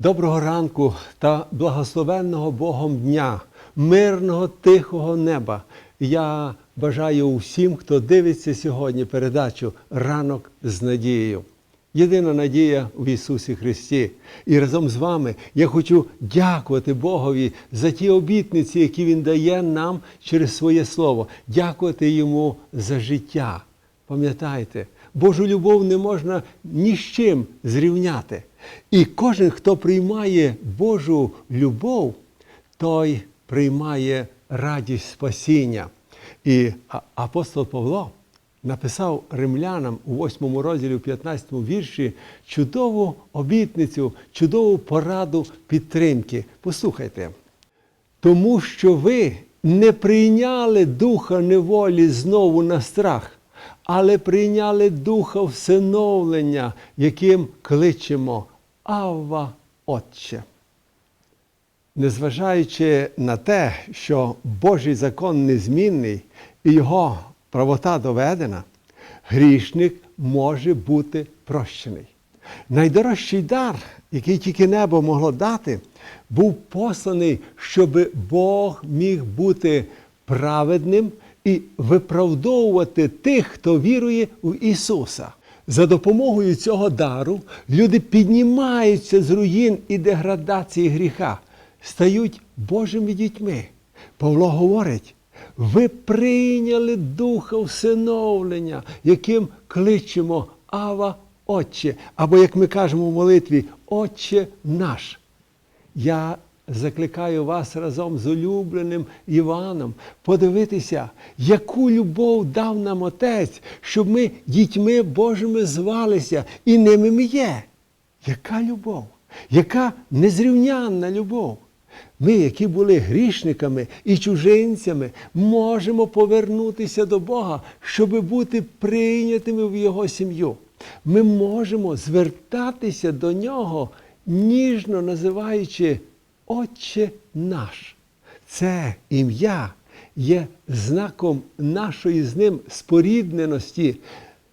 Доброго ранку та благословенного Богом дня, мирного тихого неба. Я бажаю усім, хто дивиться сьогодні передачу Ранок з надією. Єдина надія в Ісусі Христі. І разом з вами я хочу дякувати Богові за ті обітниці, які Він дає нам через своє Слово. Дякувати Йому за життя. Пам'ятайте, Божу любов не можна ні з чим зрівняти. І кожен, хто приймає Божу любов, той приймає радість спасіння. І апостол Павло написав римлянам у 8 розділі, у 15 вірші чудову обітницю, чудову пораду підтримки. Послухайте. Тому що ви не прийняли духа неволі знову на страх, але прийняли духа всиновлення, яким кличемо Авва Отче. Незважаючи на те, що Божий закон незмінний і його правота доведена, грішник може бути прощений. Найдорожчий дар, який тільки небо могло дати, був посланий, щоб Бог міг бути праведним і виправдовувати тих, хто вірує в Ісуса. За допомогою цього дару люди піднімаються з руїн і деградації гріха, стають Божими дітьми. Павло говорить: ви прийняли духа всиновлення, яким кличемо Ава Отче, або, як ми кажемо в молитві, Отче наш. Я закликаю вас разом з улюбленим Іваном подивитися, яку любов дав нам Отець, щоб ми дітьми Божими звалися, і ними ми є. Яка любов? Яка незрівнянна любов? Ми, які були грішниками і чужинцями, можемо повернутися до Бога, щоб бути прийнятими в Його сім'ю. Ми можемо звертатися до Нього, ніжно називаючи Отче наш. Це ім'я є знаком нашої з ним спорідненості,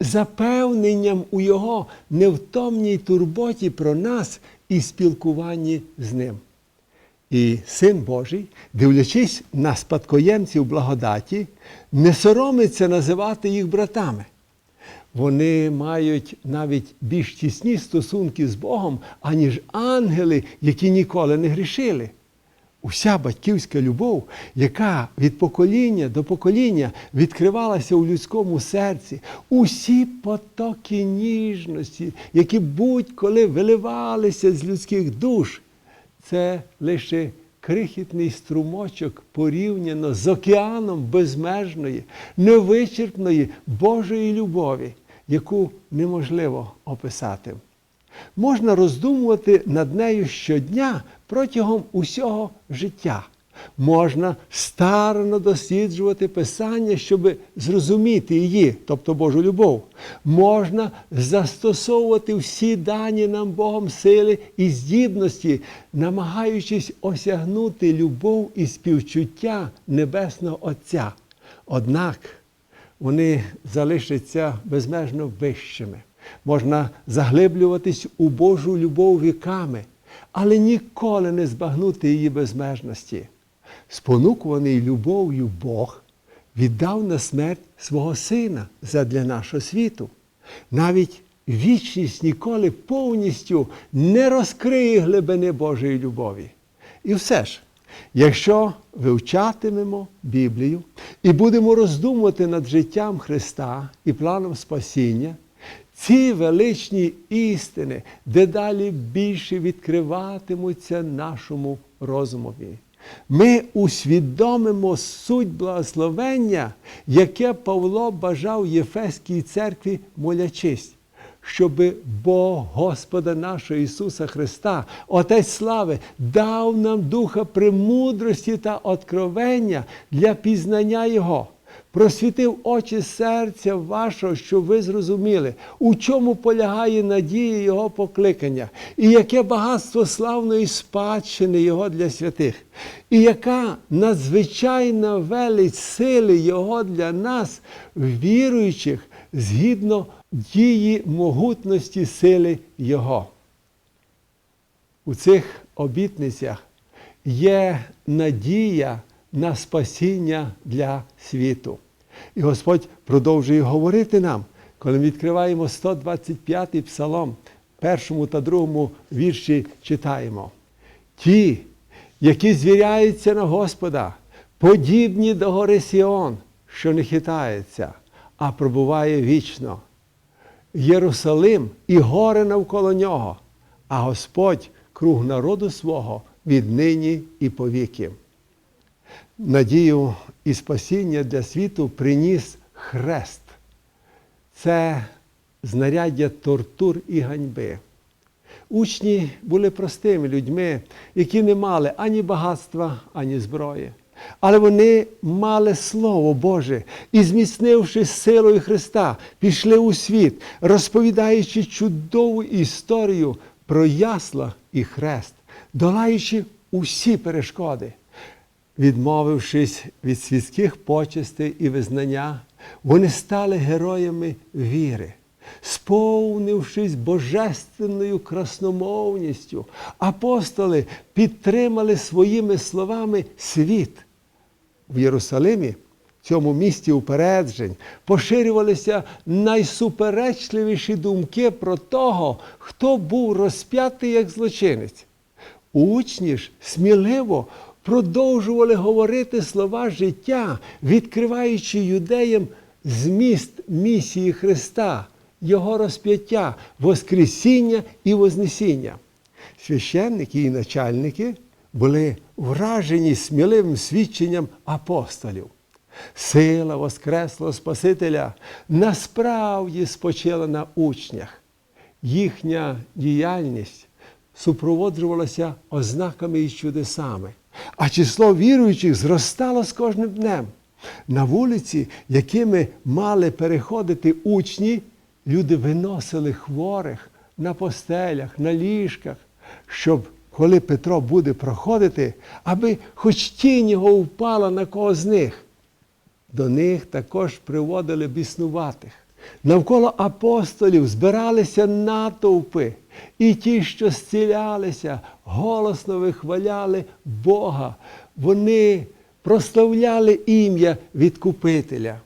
запевненням у Його невтомній турботі про нас і спілкуванні з ним. І Син Божий, дивлячись на спадкоємців благодаті, не соромиться називати їх братами. Вони мають навіть більш тісні стосунки з Богом, аніж ангели, які ніколи не грішили. Уся батьківська любов, яка від покоління до покоління відкривалася у людському серці, усі потоки ніжності, які будь-коли виливалися з людських душ, це лише крихітний струмочок порівняно з океаном безмежної, невичерпної Божої любові, яку неможливо описати. Можна роздумувати над нею щодня протягом усього життя. Можна старано досліджувати Писання, щоб зрозуміти її, тобто Божу любов. Можна застосовувати всі дані нам Богом сили і здібності, намагаючись осягнути любов і співчуття Небесного Отця. Однак вони залишаться безмежно вищими. Можна заглиблюватись у Божу любов віками, але ніколи не збагнути її безмежності. Спонукуваний любов'ю Бог віддав на смерть свого сина задля нашого світу. Навіть вічність ніколи повністю не розкриє глибини Божої любові. І все ж, якщо вивчатимемо Біблію і будемо роздумувати над життям Христа і планом спасіння, ці величні істини дедалі більше відкриватимуться нашому розумові. Ми усвідомимо суть благословення, яке Павло бажав Єфеській церкві молячись, щоб Бог Господа нашого Ісуса Христа, Отець слави, дав нам духа премудрості та откровення для пізнання Його. Просвітив очі серця вашого, щоб ви зрозуміли, у чому полягає надія Його покликання, і яке багатство славної спадщини Його для святих, і яка надзвичайна велич сили Його для нас, віруючих, згідно дії могутності сили Його. У цих обітницях є надія на спасіння для світу. І Господь продовжує говорити нам, коли ми відкриваємо 125-й псалом, першому та другому вірші читаємо. Ті, які звіряються на Господа, подібні до гори Сіон, що не хитається, а пробуває вічно. Єрусалим і гори навколо нього, а Господь круг народу свого віднині і повіки. Надію і спасіння для світу приніс хрест. Це знаряддя тортур і ганьби. Учні були простими людьми, які не мали ані багатства, ані зброї. Але вони мали Слово Боже і, зміцнивши силою Христа, пішли у світ, розповідаючи чудову історію про ясла і хрест, долаючи усі перешкоди. Відмовившись від світських почестей і визнання, вони стали героями віри. Сповнившись божественною красномовністю, апостоли підтримали своїми словами світ. В Єрусалимі, цьому місті упереджень, поширювалися найсуперечливіші думки про того, хто був розп'ятий як злочинець. Учні ж сміливо продовжували говорити слова життя, відкриваючи юдеям зміст місії Христа, Його розп'яття, Воскресіння і Вознесіння. Священники і начальники були вражені сміливим свідченням апостолів. Сила Воскреслого Спасителя насправді спочила на учнях. Їхня діяльність супроводжувалася ознаками і чудесами, а число віруючих зростало з кожним днем. На вулиці, якими мали переходити учні, люди виносили хворих на постелях, на ліжках, щоб коли Петро буде проходити, аби хоч тінь його впала на кого з них. До них також приводили біснуватих. Навколо апостолів збиралися натовпи, і ті, що зцілялися, голосно вихваляли Бога. Вони прославляли ім'я Відкупителя.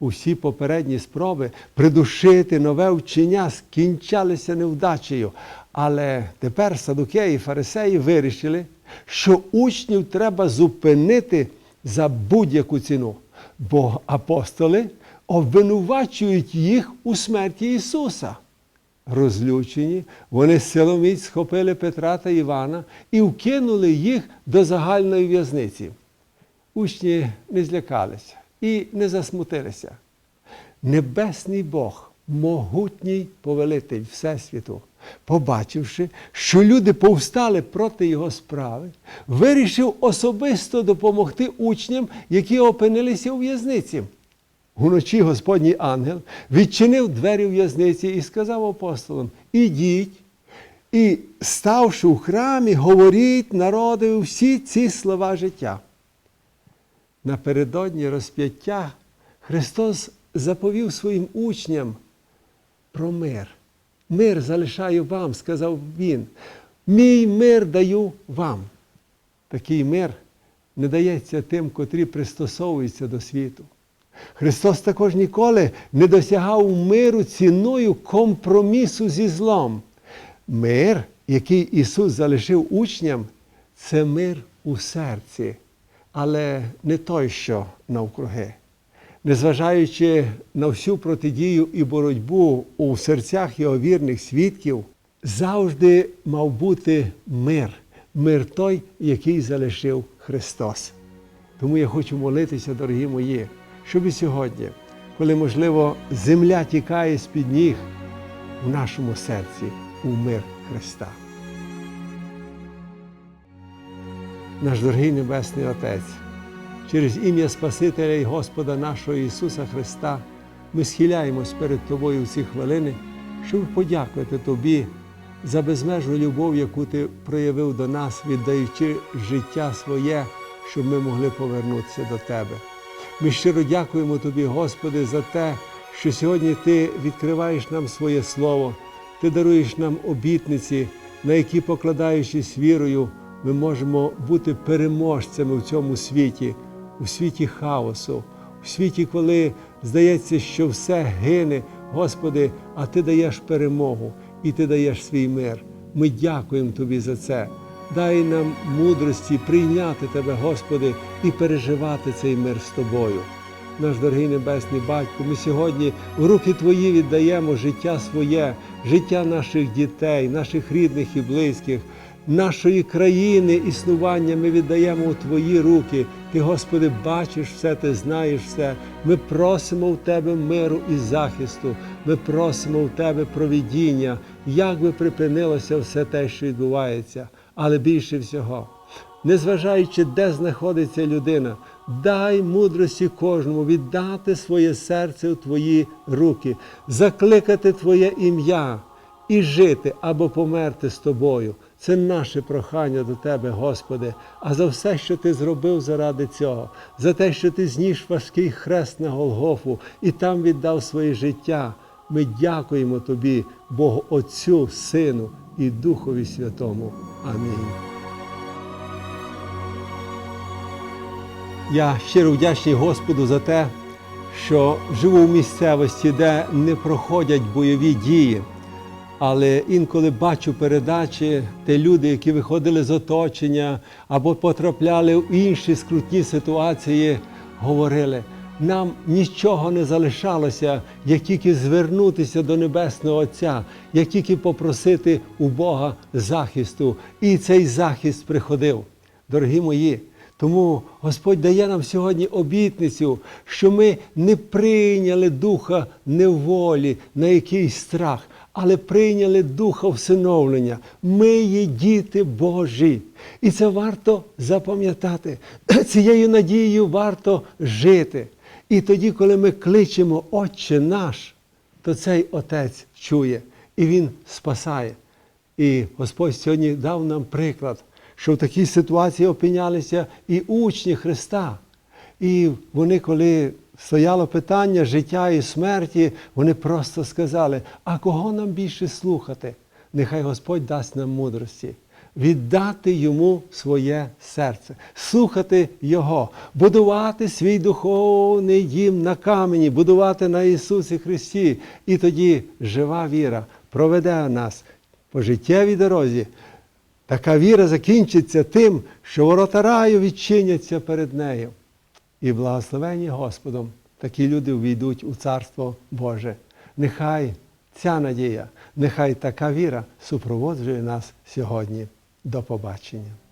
Усі попередні спроби придушити нове вчення скінчалися невдачею. Але тепер садукеї фарисеї вирішили, що учнів треба зупинити за будь-яку ціну, бо апостоли обвинувачують їх у смерті Ісуса. Розлючені, вони силоміць схопили Петра та Івана і вкинули їх до загальної в'язниці. Учні не злякалися і не засмутилися. Небесний Бог, могутній повелитель Всесвіту, побачивши, що люди повстали проти його справи, вирішив особисто допомогти учням, які опинилися у в'язниці. Уночі Господній ангел відчинив двері в'язниці і сказав апостолам: Ідіть і, ставши у храмі, говоріть народу всі ці слова життя. Напередодні розп'яття Христос заповів своїм учням про мир. Мир залишаю вам, сказав Він. Мій мир даю вам. Такий мир не дається тим, котрі пристосовуються до світу. Христос також ніколи не досягав миру ціною компромісу зі злом. Мир, який Ісус залишив учням, це мир у серці, але не той, що навкруги. Незважаючи на всю протидію і боротьбу у серцях його вірних свідків, завжди мав бути мир, мир той, який залишив Христос. Тому я хочу молитися, дорогі мої, щоб і сьогодні, коли, можливо, земля тікає з-під ніг, у нашому серці у мир Христа. Наш дорогий Небесний Отець, через ім'я Спасителя і Господа нашого Ісуса Христа ми схиляємось перед Тобою в ці хвилини, щоб подякувати Тобі за безмежну любов, яку Ти проявив до нас, віддаючи життя своє, щоб ми могли повернутися до Тебе. Ми щиро дякуємо Тобі, Господи, за те, що сьогодні Ти відкриваєш нам своє Слово, Ти даруєш нам обітниці, на які, покладаючись вірою, ми можемо бути переможцями в цьому світі, у світі хаосу, у світі, коли здається, що все гине, Господи, а Ти даєш перемогу і Ти даєш свій мир. Ми дякуємо Тобі за це. Дай нам мудрості прийняти Тебе, Господи, і переживати цей мир з Тобою. Наш дорогий Небесний Батько, ми сьогодні в руки Твої віддаємо життя своє, життя наших дітей, наших рідних і близьких, нашої країни, існування ми віддаємо у Твої руки. Ти, Господи, бачиш все, Ти знаєш все. Ми просимо в Тебе миру і захисту. Ми просимо в Тебе провідіння, як би припинилося все те, що відбувається, але більше всього незважаючи, де знаходиться людина, дай мудрості кожному віддати своє серце у Твої руки, закликати Твоє ім'я і жити або померти з тобою. Це наше прохання до Тебе, Господи, а за все, що Ти зробив заради цього, за те, що Ти зніс важкий хрест на Голгофу і там віддав своє життя. Ми дякуємо Тобі, Богу Отцю, Сину і Духові Святому. Амінь. Я щиро вдячний Господу за те, що живу в місцевості, де не проходять бойові дії. Але інколи бачу передачі, де люди, які виходили з оточення або потрапляли в інші скрутні ситуації, говорили, нам нічого не залишалося, як тільки звернутися до Небесного Отця, як тільки попросити у Бога захисту. І цей захист приходив. Дорогі мої, тому Господь дає нам сьогодні обітницю, що ми не прийняли духа неволі на якийсь страх, але прийняли духа всиновлення. Ми є діти Божі. І це варто запам'ятати. Цією надією варто жити. І тоді, коли ми кличемо Отче наш, то цей Отець чує і Він спасає. І Господь сьогодні дав нам приклад, що в такій ситуації опинялися і учні Христа. І вони, коли стояло питання життя і смерті, вони просто сказали: а кого нам більше слухати? Нехай Господь дасть нам мудрості. Віддати йому своє серце, слухати Його, будувати свій духовний дім на камені, будувати на Ісусі Христі. І тоді жива віра проведе нас по життєвій дорозі. Така віра закінчиться тим, що ворота раю відчиняться перед нею. І благословені Господом такі люди увійдуть у Царство Боже. Нехай ця надія, нехай така віра супроводжує нас сьогодні. До побачення.